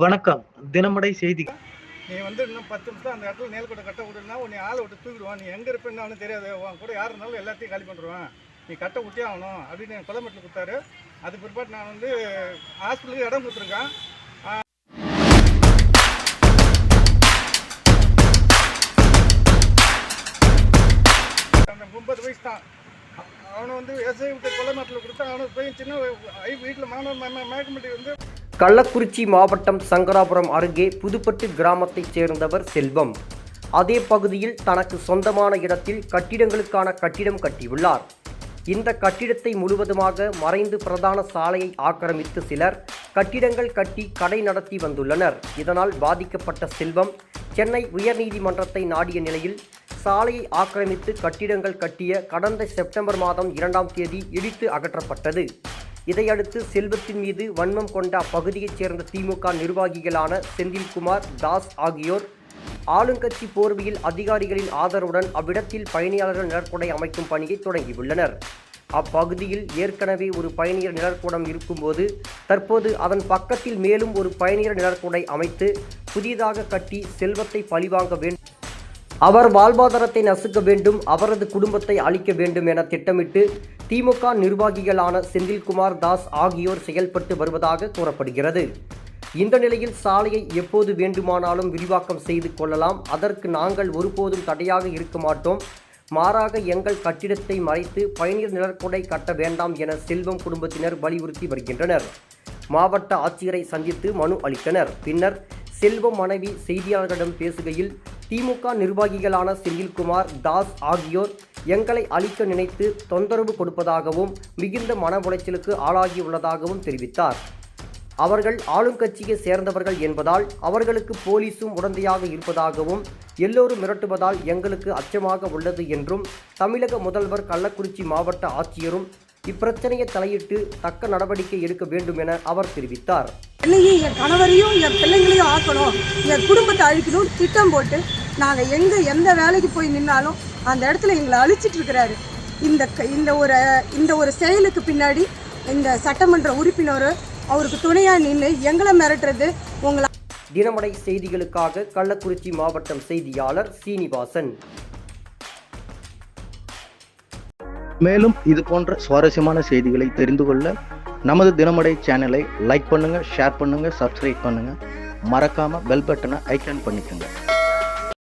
வணக்கம். தினமடை செய்தி. நீ வந்து இன்னும் பத்து நிமிஷம் அந்த இடத்துல நேல் கூட கட்ட விடுனா உன்னை ஆளை விட்டு தூக்கிடுவான். நீ எங்கே இருப்பேன்னு தெரியாது. உன் கூட யார் இருந்தாலும் எல்லாத்தையும் காலி பண்ணிடுவான். நீ கட்ட விட்டே ஆகணும் அப்படின்னு என் குலமட்டில் கொடுத்தாரு. அது பிற்பாடு நான் வந்து ஹாஸ்பிட்டலுக்கு இடம் கொடுத்துருக்கேன். அந்த முப்பது வயசு தான். அவனை வந்து எஸ்ஐ விட்டு கொடுத்தா போய் சின்ன வீட்டில் மாணவன் வந்து கள்ளக்குறிச்சி மாவட்டம் சங்கராபுரம் அருகே புதுப்பட்டு கிராமத்தைச் சேர்ந்தவர் செல்வம். அதே பகுதியில் தனக்கு சொந்தமான இடத்தில் கட்டிடங்களுக்கான கட்டிடம் கட்டியுள்ளார். இந்த கட்டிடத்தை முழுவதுமாக மறைந்து பிரதான சாலையை ஆக்கிரமித்து சிலர் கட்டிடங்கள் கட்டி கடை நடத்தி வந்துள்ளனர். இதனால் பாதிக்கப்பட்ட செல்வம் சென்னை உயர்நீதிமன்றத்தை நாடிய நிலையில் சாலையை ஆக்கிரமித்து கட்டிடங்கள் கட்டிய கடந்த செப்டம்பர் மாதம் இரண்டாம் தேதி இடித்து அகற்றப்பட்டது. இதையடுத்து செல்வத்தின் மீது வன்மம் கொண்ட அப்பகுதியைச் சேர்ந்த திமுக நிர்வாகிகளான செந்தில்குமார் தாஸ் ஆகியோர் ஆளுங்கட்சி போர்வையில் அதிகாரிகளின் ஆதரவுடன் அவ்விடத்தில் பயணியாளர்கள் நிழற்குடை அமைக்கும் பணியை தொடங்கியுள்ளனர். அப்பகுதியில் ஏற்கனவே ஒரு பயணியர் நிழற்குடம் இருக்கும்போது தற்போது அதன் பக்கத்தில் மேலும் ஒரு பயணியர் நிழற்குடை அமைத்து புதிதாக கட்டி செல்வத்தை பழிவாங்க வேண்டும் அவர் வாழ்வாதாரத்தை நசுக்க வேண்டும் அவரது குடும்பத்தை அழிக்க வேண்டும் என திட்டமிட்டு திமுக நிர்வாகிகளான செந்தில்குமார் தாஸ் ஆகியோர் செயல்பட்டு வருவதாக கூறப்படுகிறது. இந்த நிலையில் சாலையை எப்போது வேண்டுமானாலும் விரிவாக்கம் செய்து கொள்ளலாம். அதற்கு நாங்கள் ஒருபோதும் தடையாக இருக்க மாட்டோம். மாறாக எங்கள் கட்டிடத்தை மறைத்து பயணியர் நிழற்குடை கட்ட வேண்டாம் என செல்வம் குடும்பத்தினர் வலியுறுத்தி வருகின்றனர். மாவட்ட ஆட்சியரை சந்தித்து மனு அளித்தனர். பின்னர் செல்வம் மனைவி செய்தியாளர்களிடம் பேசுகையில் திமுக நிர்வாகிகளான செந்தில்குமார் தாஸ் ஆகியோர் எங்களை அழிக்க நினைத்து தொந்தரவு கொடுப்பதாகவும் மிகுந்த மன உளைச்சலுக்கு ஆளாகியுள்ளதாகவும் தெரிவித்தார். அவர்கள் ஆளுங்கட்சியை சேர்ந்தவர்கள் என்பதால் அவர்களுக்கு போலீசும் உடந்தையாக இருப்பதாகவும் எல்லோரும் மிரட்டுவதால் எங்களுக்கு அச்சமாக உள்ளது என்றும் தமிழக முதல்வர் கள்ளக்குறிச்சி மாவட்ட ஆட்சியரும் இப்பிரச்சனையை தலையிட்டு தக்க நடவடிக்கை எடுக்க வேண்டும் என அவர் தெரிவித்தார். என் கணவரையும் என் பிள்ளைங்களையும் ஆக்கணும். என் குடும்பத்தை அழிக்கணும் திட்டம் போட்டு நாங்கள் எங்கே எந்த வேலைக்கு போய் நின்னாலும் அந்த இடத்துல எங்களை அழிச்சிட்டு இருக்கிறாரு. இந்த க- இந்த ஒரு இந்த ஒரு செயலுக்கு பின்னாடி இந்த சட்டமன்ற உறுப்பினர் அவருக்கு துணையாக நின்று எங்களை மிரட்டுறது உங்களை தினமடை செய்திகளுக்காக கள்ளக்குறிச்சி மாவட்டம் செய்தியாளர் சீனிவாசன். மேலும் இது போன்ற சுவாரஸ்யமான செய்திகளை தெரிந்து கொள்ள நமது தினமடை சேனலை லைக் பண்ணுங்க ஷேர் பண்ணுங்க சப்ஸ்கிரைப் பண்ணுங்க. மறக்காம பெல் பட்டனை ஐக்கான் பண்ணிக்கோங்க.